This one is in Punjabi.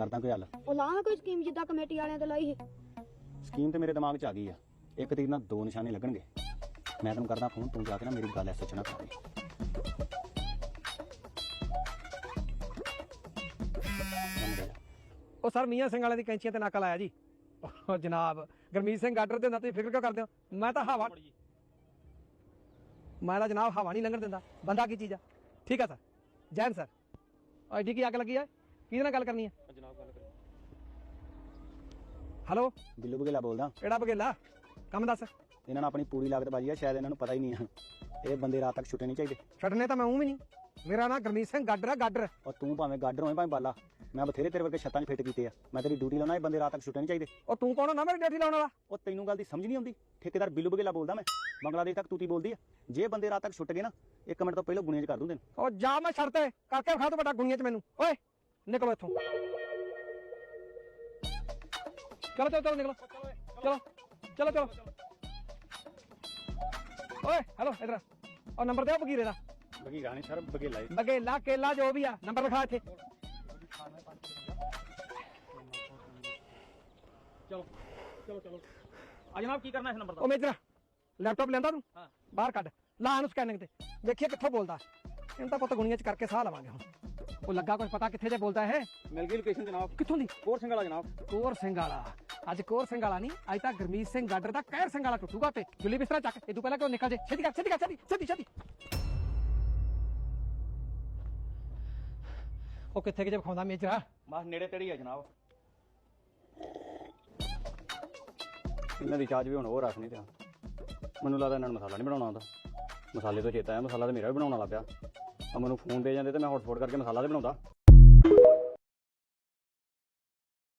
ਕਰਦਾ ਕੋਈ ਹੱਲ? ਉਹ ਲਾ ਕੋਈ ਸਕੀਮ ਜਿੱਦਾਂ ਕਮੇਟੀ ਵਾਲਿਆਂ ਤੇ ਲਾਈ ਸੀ। ਸਕੀਮ ਤੇ ਮੇਰੇ ਦਿਮਾਗ 'ਚ ਆ ਗਈ ਆ। ਇੱਕ ਤੀਰ ਨਾਲ ਦੋ ਨਿਸ਼ਾਨੇ ਲੱਗਣਗੇ। ਮੈਂ ਤੈਨੂੰ ਕਰਦਾ ਫੋਨ ਤੂੰ ਜਾ ਕੇ ਨਾ ਮੇਰੀ ਗੱਲ ਐਸੋ ਚਣਾ ਕਰ ਉਹ ਸਰ ਮੀਆਂ ਸਿੰਘ ਵਾਲੇ ਦੀ ਕੈਂਚੀਆਂ ਤੇ ਨਾਕਾ ਲਾਇਆ ਜੀ। ਉਹ ਜਨਾਬ ਗਰਮੀਤ ਸਿੰਘ ਗਾਡਰ ਦੇ ਹੁੰਦਾ ਤੁਸੀਂ ਫਿਕਰ ਕਿਉਂ ਕਰਦੇ ਹੋ? ਮੈਂ ਤਾਂ ਹਵਾ ਮੈਂ ਤਾਂ ਜਨਾਬ ਹਵਾ ਨਹੀਂ ਲੰਘਣ ਦਿੰਦਾ। ਬੰਦਾ ਕੀ ਚੀਜ਼ ਆ? ਠੀਕ ਆ ਸਰ। ਜੈਨ ਸਰ। ਐਡੀ ਕੀ ਅੱਗ ਲੱਗੀ ਆ? ਕਿਹਦੇ ਨਾਲ ਗੱਲ ਕਰਨੀ ਆ? ਜਨਾਬ ਗੱਲ ਕਰੀ ਹੈਲੋ ਬਿੱਲੂ ਬਗੇਲਾ ਬੋਲਦਾ। ਕਿਹੜਾ ਬਗੇਲਾ ਕੰਮ ਦੱਸ। ਇਹਨਾਂ ਨਾਲ ਆਪਣੀ ਪੂਰੀ ਲਾਗਤ ਬਾਜੀ ਆ ਸ਼ਾਇਦ ਇਹਨਾਂ ਨੂੰ ਪਤਾ ਹੀ ਨਹੀਂ ਆ। ਇਹ ਬੰਦੇ ਰਾਤ ਤੱਕ ਛੁੱਟੇ ਨਹੀਂ ਚਾਹੀਦੇ। ਛੱਡਨੇ ਤਾਂ ਮੈਂ ਉਹ ਵੀ ਨਹੀਂ। ਮੇਰਾ ਨਾਂ ਗਰਮੀਤ ਸਿੰਘ ਗਾਡਰ ਆ ਗਾਡਰ। ਔਰ ਤੂੰ ਭਾਵੇਂ ਗਾਡਰ ਹੋਵੇਂ ਭਾਵੇਂ ਬਾਲਾ। ਮੈਂ ਬਥੇਰੇ ਤੇਰੇ ਵਰਗੇ ਛੱਤਾਂ 'ਚ ਫਿੱਟ ਕੀਤੇ ਆ। ਮੈਂ ਤੇਰੀ ਡਿਊਟੀ ਲਾਉਣਾ ਇਹ ਬੰਦੇ ਰਾਤ ਤੱਕ ਛੁੱਟੇ ਨਹੀਂ ਚਾਹੀਦੇ। ਉਹ ਤੂੰ ਕੌਣ ਨਾ ਮੇਰੀ ਡਿਊਟੀ ਲਾਉਣ ਵਾਲਾ। ਉਹ ਤੈਨੂੰ ਗੱਲ ਦੀ ਸਮਝ ਨਹੀਂ ਆਉਂਦੀ। ਠੇਕੇਦਾਰ ਬਿੱਲੂ ਬਗੇਲਾ ਬੋਲਦਾ ਮੈਂ। ਬੰਗਲਾਦੇਸ਼ ਤੱਕ ਤੂਤੀ ਬੋਲਦੀ ਆ। ਜੇ ਬੰਦੇ ਰਾਤ ਤੱਕ ਛੁੱਟ ਗਏ ਨਾ ਇੱਕ ਮਿੰਟ ਤੋਂ ਪਹਿਲਾਂ ਗੁਣੀਆਂ 'ਚ ਕਰ ਦੂੰ ਤੈਨੂੰ। ਉਹ ਜਾ ਮੈਂ ਛੱਡ ਤੇ। ਕਰਕੇ ਖਾ ਤੂੰ ਬੜਾ ਗੁਣੀਆਂ ਚ ਮੈਨੂੰ। ਓਏ! ਨਿਕਲੋ ਇੱਥੋਂ ਚਲੋ ਚਲੋ ਚਲੋ ਨਿਕਲੋ ਚਲੋ ਚਲੋ ਚਲੋ ਓਏ ਹੈਲੋ ਇਧਰ ਉਹ ਨੰਬਰ ਦਿਓ ਬਗੀਰੇ ਦਾ ਬਗੀਰਾ ਨਹੀਂ ਸਰ ਬਗੇਲਾ ਬਗੇਲਾ ਕੇਲਾ ਜੋ ਵੀ ਆ ਨੰਬਰ ਲਿਖਾ ਇੱਥੇ ਚਲੋ ਚਲੋ ਚਲੋ ਆ ਜਨਾਬ ਕੀ ਕਰਨਾ ਇਸ ਨੰਬਰ ਦਾ ਉਹ ਮੇਜਰਾ ਲੈਪਟਾਪ ਲੈਂਦਾ ਤੂੰ ਹਾਂ। ਬਾਹਰ ਕੱਢ ਲਾ ਇਹਨੂੰ ਸਕੈਨਿੰਗ ਤੇ ਵੇਖੀਏ ਕਿੱਥੋਂ ਬੋਲਦਾ ਇਹਨੂੰ ਤਾਂ ਪੁੱਤ ਗੁਣੀਆਂ ਚ ਕਰਕੇ ਸਾਹ ਲਵਾਂਗੇ ਹੁਣ ਉਹ ਲੱਗਾ ਕੁਝ ਪਤਾ ਕਿੱਥੇ ਜੇ ਬੋਲਦਾ ਇਹ? ਮਿਲ ਗਈ ਲੋਕੇਸ਼ਨ ਜਨਾਬ। ਕਿੱਥੋਂ ਦੀ? ਕੋਰ ਸਿੰਘ ਵਾਲਾ ਜਨਾਬ। ਕੋਰ ਸਿੰਘ ਵਾਲਾ ਅੱਜ ਕੋਰ ਸਿੰਘ ਵਾਲਾ ਨਹੀਂ ਅੱਜ ਤਾਂ ਗਰਮੀਤ ਸਿੰਘ ਗਾਡਰ ਦਾ ਕਹਿਰ ਸਿੰਘ ਵਾਲਾ ਟੁੱਟੂਗਾ ਤੇ ਜੁਲੀ ਬਿਸਤਰਾ ਚੱਕ। ਇਹ ਤੋਂ ਪਹਿਲਾਂ ਕਿਉਂ ਨਿਕਲ ਜੇ? ਛੇਤੀ ਕਰ ਛੇਤੀ ਕਰ ਛੇਤੀ ਛੇਤੀ ਛੇਤੀ। ਉਹ ਕਿੱਥੇ ਕਿ ਜੇ ਖਾਉਂਦਾ ਮੇਜਰਾ? ਬਸ ਨੇੜੇ ਤੇੜੀ ਆ ਜਨਾਬ। ਇਹਨਾਂ ਦੀ ਚਾਰਜ ਵੀ ਹੁਣ ਉਹ ਰੱਖ ਨਹੀਂ ਪਿਆ। ਮੈਨੂੰ ਲੱਗਦਾ ਇਹਨਾਂ ਨੂੰ ਮਸਾਲਾ ਨਹੀਂ ਬਣਾਉਣਾ ਆਉਂਦਾ। ਮਸਾਲੇ ਤੋਂ ਚੇਤਾ ਆਇਆ ਮਸਾਲਾ ਤਾਂ ਮੇਰਾ ਵੀ ਬਣਾਉਣ ਵਾਲਾ ਪਿਆ। ਆ ਮੈਨੂੰ ਫੋਨ ਦੇ ਜਾਂਦੇ ਤੇ ਮੈਂ ਹੌਟਸਪੌਟ ਕਰਕੇ ਮਸਾਲਾ ਤੇ ਬਣਾਉਂਦਾ।